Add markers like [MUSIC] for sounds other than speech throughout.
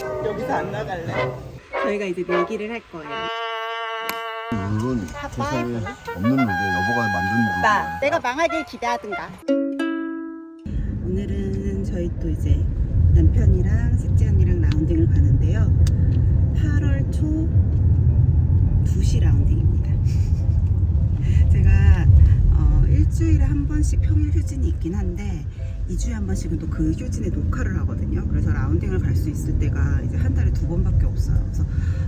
여기서 안 나갈래? 저희가 이제 내기를 할 거예요. 룰은 세상에 없는 룰이에요. 여보가 만든 룰이야. 내가 망하길 기대하든가. 오늘은 저희 또 이제 남편이랑 셋째 언니랑 라운딩을 가는데요. 8월 초 2시 라운딩입니다. [LAUGHS] 제가 어, 일주일에 한 번씩 평일 휴진이 있긴 한데 2주에 한 번씩은 또그 휴진에 녹화를 하거든요. 그래서 라운딩을 갈 수 있을 때가 이제 한 달에 두 번밖에 없어요. 그래서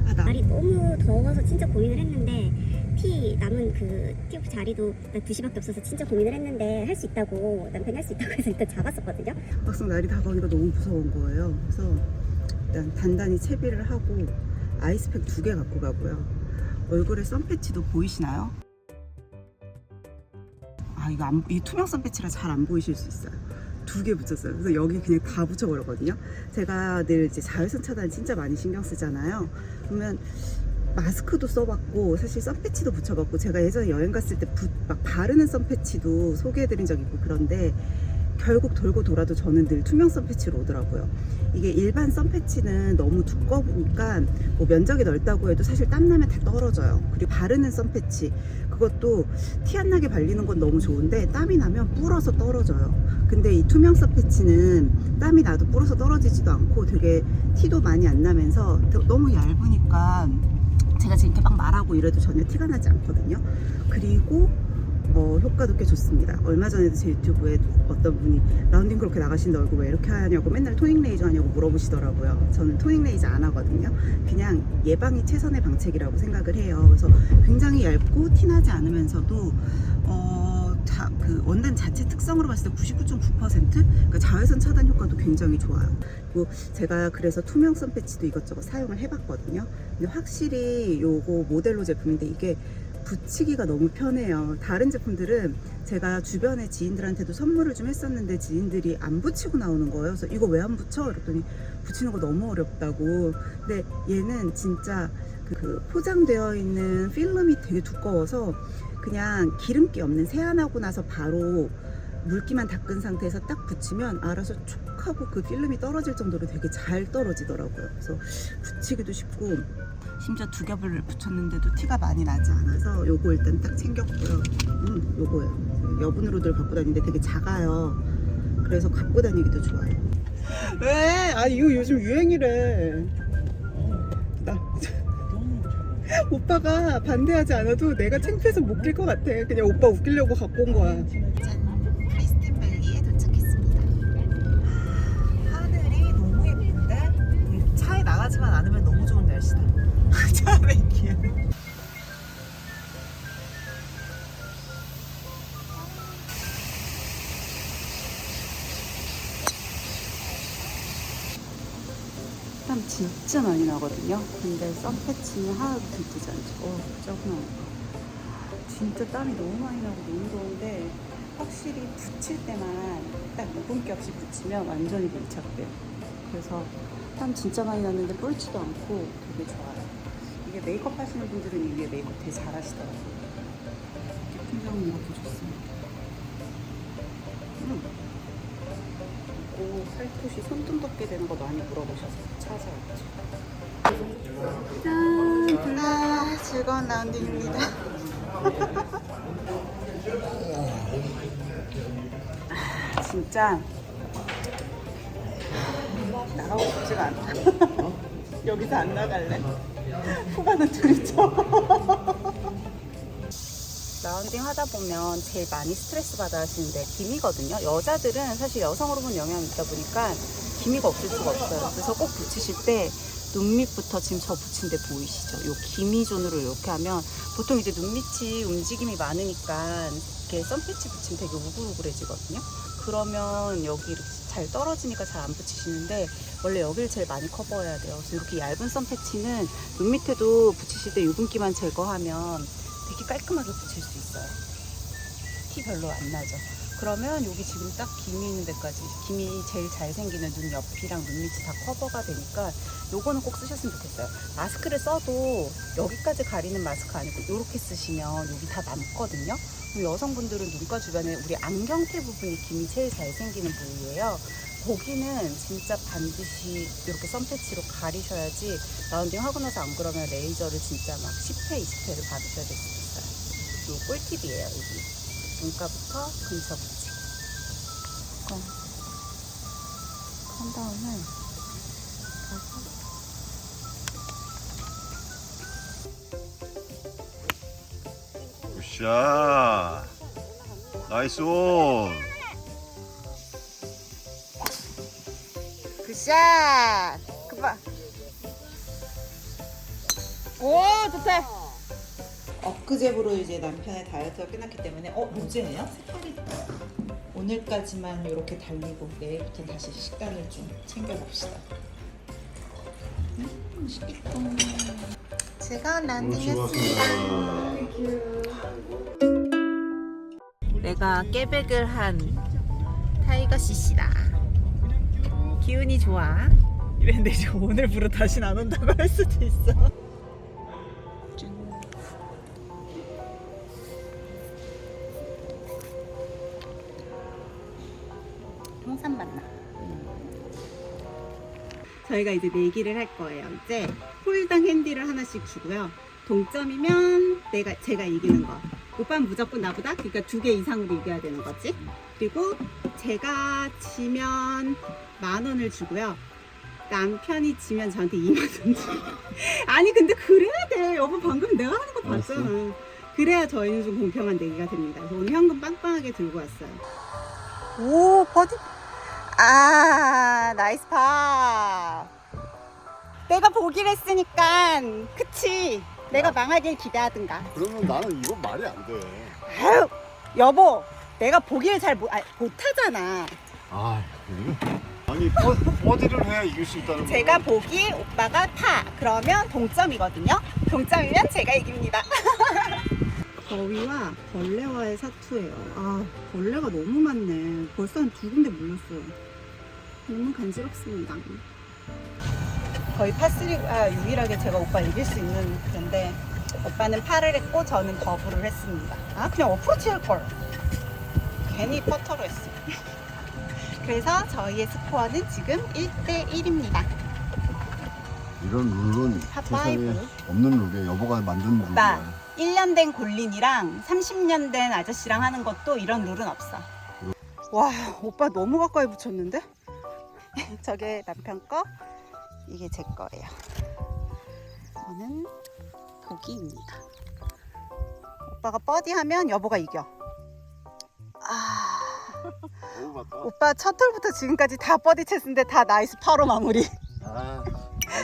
아, 나 날이 너무 더워서 진짜 고민을 했는데 티 남은 그 티오프 자리도 난 2시밖에 없어서 진짜 고민을 했는데 할 수 있다고 남편이 할 수 있다고 해서 일단 잡았었거든요 막상 날이 다가오니까 너무 무서운 거예요. 그래서 일단 단단히 채비를 하고 아이스팩 두 개 갖고 가고요. 얼굴에 선패치도 보이시나요? 아 이거 안, 이 투명 선패치라 잘 안 보이실 수 있어요. 두 개 붙였어요. 그래서 여기 그냥 다 붙여버렸거든요. 제가 늘 이제 자외선 차단 진짜 많이 신경 쓰잖아요. 그러면 마스크도 써봤고 사실 선패치도 붙여봤고 제가 예전에 여행 갔을 때 막 바르는 선패치도 소개해드린 적 있고 그런데 결국 돌고 돌아도 저는 늘 투명 선패치로 오더라고요. 이게 일반 선패치는 너무 두꺼우니까 뭐 면적이 넓다고 해도 사실 땀나면 다 떨어져요. 그리고 바르는 선패치 그것도 티 안 나게 발리는 건 너무 좋은데 땀이 나면 불어서 떨어져요. 근데 이 투명 선패치는 땀이 나도 불어서 떨어지지도 않고 되게 티도 많이 안 나면서 너무 얇으니까 제가 지금 이렇게 막 말하고 이래도 전혀 티가 나지 않거든요. 그리고 어, 효과도 꽤 좋습니다. 얼마 전에도 제 유튜브에 어떤 분이 라운딩 그렇게 나가시는데 얼굴 왜 이렇게 하냐고 맨날 토닝 레이저 하냐고 물어보시더라고요. 저는 토닝 레이저 안 하거든요. 그냥 예방이 최선의 방책이라고 생각을 해요. 그래서 굉장히 얇고 티나지 않으면서도 어, 자, 그 원단 자체 특성으로 봤을 때 99.9% 그러니까 자외선 차단 효과도 굉장히 좋아요. 그리고 제가 그래서 투명 선패치도 이것저것 사용을 해봤거든요. 근데 확실히 요거 모델로 제품인데 이게 붙이기가 너무 편해요. 다른 제품들은 제가 주변에 지인들한테도 선물을 좀 했었는데 지인들이 안 붙이고 나오는 거예요. 그래서 이거 왜 안 붙여? 그랬더니 붙이는 거 너무 어렵다고. 근데 얘는 진짜 그- 그 포장되어 있는 필름이 되게 두꺼워서 그냥 기름기 없는 세안하고 나서 바로 물기만 닦은 상태에서 딱 붙이면 알아서 촉 하고 그 필름이 떨어질 정도로 되게 잘 떨어지더라고요. 그래서 붙이기도 쉽고 심지어 두 겹을 붙였는데도 티가 많이 나지 않아서 요거 일단 딱 챙겼고요. 음, 요거예요. 여분으로 늘 갖고 다니는데 되게 작아요. 그래서 갖고 다니기도 좋아요. 왜? 아 이거 요즘 유행이래. 나 [LAUGHS] 오빠가 반대하지 않아도 내가 창피해서 못 낄 것 같아. 그냥 오빠 웃기려고 갖고 온 거야. 차에 나가지만 않으면 너무 좋은 날씨다. [LAUGHS] 참에 귀여워. 땀 진짜 많이 나거든요. 근데 선패치는 하나도 들뜨지 않죠. 어, 짜구나. 진짜 땀이 너무 많이 나고 너무 더운데 확실히 붙일 때만 딱 유분기 없이 붙이면 완전히 밀착돼요. 그래서 땀 진짜 많이 났는데 뿔지도 않고 되게 좋아요. 이게 메이크업 하시는 분들은 이 위에 메이크업 되게 잘 하시더라고요. 품종은 이렇게 좋습니다. 음. 그리고 살토시 손등 덮게 되는 거 많이 물어보셔서 찾아왔죠. 짠! 아, 즐거운 라운딩입니다. [LAUGHS] 아, 진짜 싶지가 않다. [LAUGHS] 여기서 안 나갈래. 후반은 둘이죠. [LAUGHS] 라운딩 하다 보면 제일 많이 스트레스 받아 하시는 데 기미거든요. 여자들은 사실 여성 호르몬 영향이 있다 보니까 기미가 없을 수가 없어요. 그래서 꼭 붙이실 때 눈 밑부터 지금 저 붙인 데 보이시죠? 요 기미 존으로 이렇게 하면 보통 이제 눈 밑이 움직임이 많으니까 이렇게 선패치 붙이면 되게 우글우글해지거든요. 그러면 여기 이렇게 잘 떨어지니까 잘 안 붙이시는데 원래 여기를 제일 많이 커버해야 돼요. 그래서 이렇게 얇은 선 패치는 눈 밑에도 붙이실 때 유분기만 제거하면 되게 깔끔하게 붙일 수 있어요. 티 별로 안 나죠. 그러면 여기 지금 딱 기미 있는 데까지 기미 제일 잘 생기는 눈 옆이랑 눈 밑이 다 커버가 되니까 요거는 꼭 쓰셨으면 좋겠어요. 마스크를 써도 여기까지 가리는 마스크 아니고 이렇게 쓰시면 여기 다 남거든요. 그리고 여성분들은 눈가 주변에 우리 안경테 부분이 김이 제일 잘 생기는 부위예요. 고기는 진짜 반드시 이렇게 썬패치로 가리셔야지 라운딩 하고 나서 안 그러면 레이저를 진짜 막 10회, 20회를 받으셔야 될 수 있어요. 이 꿀팁이에요, 여기. 눈가부터 근처 붙이고. 어. 한 다음에 가서 굿샷. 나이스 온. 굿샷! 그봐. 오, 좋다. 엊그제부로 이제 남편의 다이어트가 끝났기 때문에 어 로제예요? 색깔이 오늘까지만 이렇게 달리고 내일부터 다시 식단을 좀 챙겨봅시다. 음, 맛있겠다. 제가 란딩했습니다. 내가 깨백을 한 타이거 CC다. 기운이 좋아. 이랬는데 이제 오늘부로 다시는 안 온다고 할 수도 있어. 홍삼 맛나. 저희가 이제 내기를 할 거예요. 이제 홀당 핸디를 하나씩 주고요. 동점이면 내가 제가 이기는 거. 오빠는 무조건 나보다 그러니까 두 개 이상으로 이겨야 되는 거지. 그리고 제가 지면 만 원을 주고요. 남편이 지면 저한테 2만 원 주. [LAUGHS] 아니 근데 그래야 돼. 여보 방금 내가 하는 거 봤잖아. 그래야 저희는 좀 공평한 내기가 됩니다. 그래서 오늘 현금 빵빵하게 들고 왔어요. 오 버디 아 나이스 파. 내가 보기를 했으니까 그치. 내가 망하길 기대하든가. 그러면 나는 이건 말이 안 돼. 아유 여보 내가 보기를 잘 못, 아, 못하잖아. 아? 아니 버, 버디를 해야 이길 수 있다는 거. 제가 보기 오빠가 파. 그러면 동점이거든요. 동점이면 제가 이깁니다 [LAUGHS] 거위와 벌레와의 사투예요. 아 벌레가 너무 많네. 벌써 한 두 군데 물렸어요. 너무 간지럽습니다. 거의 파스리가 유일하게 제가 오빠 이길 수 있는 그런데 오빠는 파를 했고 저는 더블을 했습니다. 아 그냥 어프로치 할 걸. 괜히 퍼터로 했어 [LAUGHS] 그래서 저희의 스코어는 지금 1대 1입니다. 이런 룰은 핫파이브. 세상에 없는 룰이야. 여보가 만든 룰이야. 1년 된 골린이랑 30년 된 아저씨랑 하는 것도 이런 룰은 없어. 와, 오빠 너무 가까이 붙였는데? [LAUGHS] 저게 남편 거, 이게 제 거예요. 저는 보기입니다. 오빠가 버디 하면 여보가 이겨. 아. 오빠 첫 홀부터 지금까지 다 버디 쳤는데 다 나이스 파로 마무리. 아,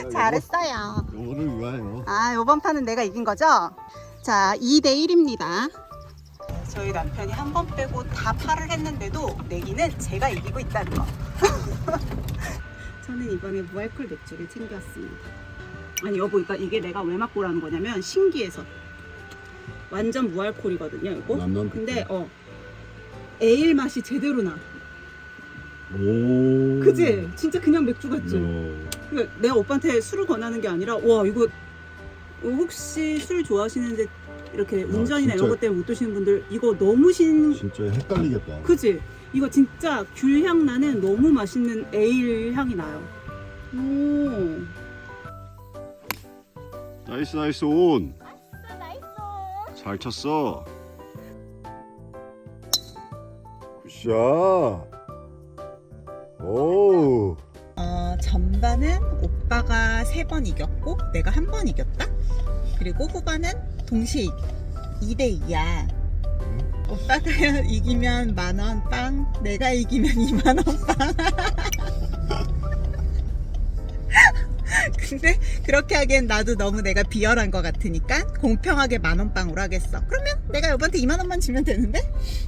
내가 잘했어요. 여보를 위하여. 아, 요번 판은 내가 이긴 거죠? 자, 2대 1입니다. 저희 남편이 한 번 빼고 다 팔을 했는데도 내기는 제가 이기고 있다는 거. [LAUGHS] 저는 이번에 무알콜 맥주를 챙겨왔습니다. 아니 여보, 그러니까 이게 내가 왜 맛보라는 거냐면 신기해서 완전 무알콜이거든요, 이거. 남남 근데 어 에일 맛이 제대로 나. 오. 그지? 진짜 그냥 맥주 같지? 야. 그러니까 내가 오빠한테 술을 권하는 게 아니라 와 이거 혹시 술 좋아하시는데 이렇게 운전이나 진짜. 이런 것 때문에 못 드시는 분들 이거 너무 신 진짜 헷갈리겠다. 그지? 이거 진짜 귤향 나는 너무 맛있는 에일 향이 나요. 오. 나이스 나이스 온. 잘 쳤어. 굿샷. 오. 어, 전반은 오빠가 세 번 이겼고 내가 한 번 이겼다. 그리고 후반은 동시에 2대 2야. 오빠가 이기면 만 원 빵, 내가 이기면 [LAUGHS] 2만 원 빵. [LAUGHS] 근데 그렇게 하기엔 나도 너무 내가 비열한 것 같으니까 공평하게 만원 빵으로 하겠어. 그러면 내가 여보한테 2만 원만 주면 되는데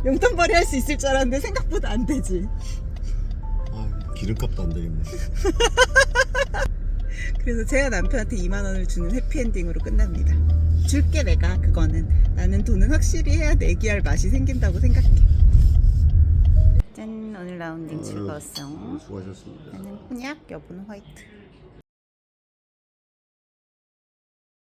용돈벌이 할 수 있을 줄 알았는데 생각보다 안 되지. 아, 기름값도 안 되겠네. [LAUGHS] 그래서 제가 남편한테 2만 원을 주는 해피엔딩으로 끝납니다. 줄게 내가 그거는 나는 돈은 확실히 해야 내기할 맛이 생긴다고 생각해. 짠 오늘 라운딩 즐거웠어. 수고하셨습니다. 나는 콘약, 여보는 화이트.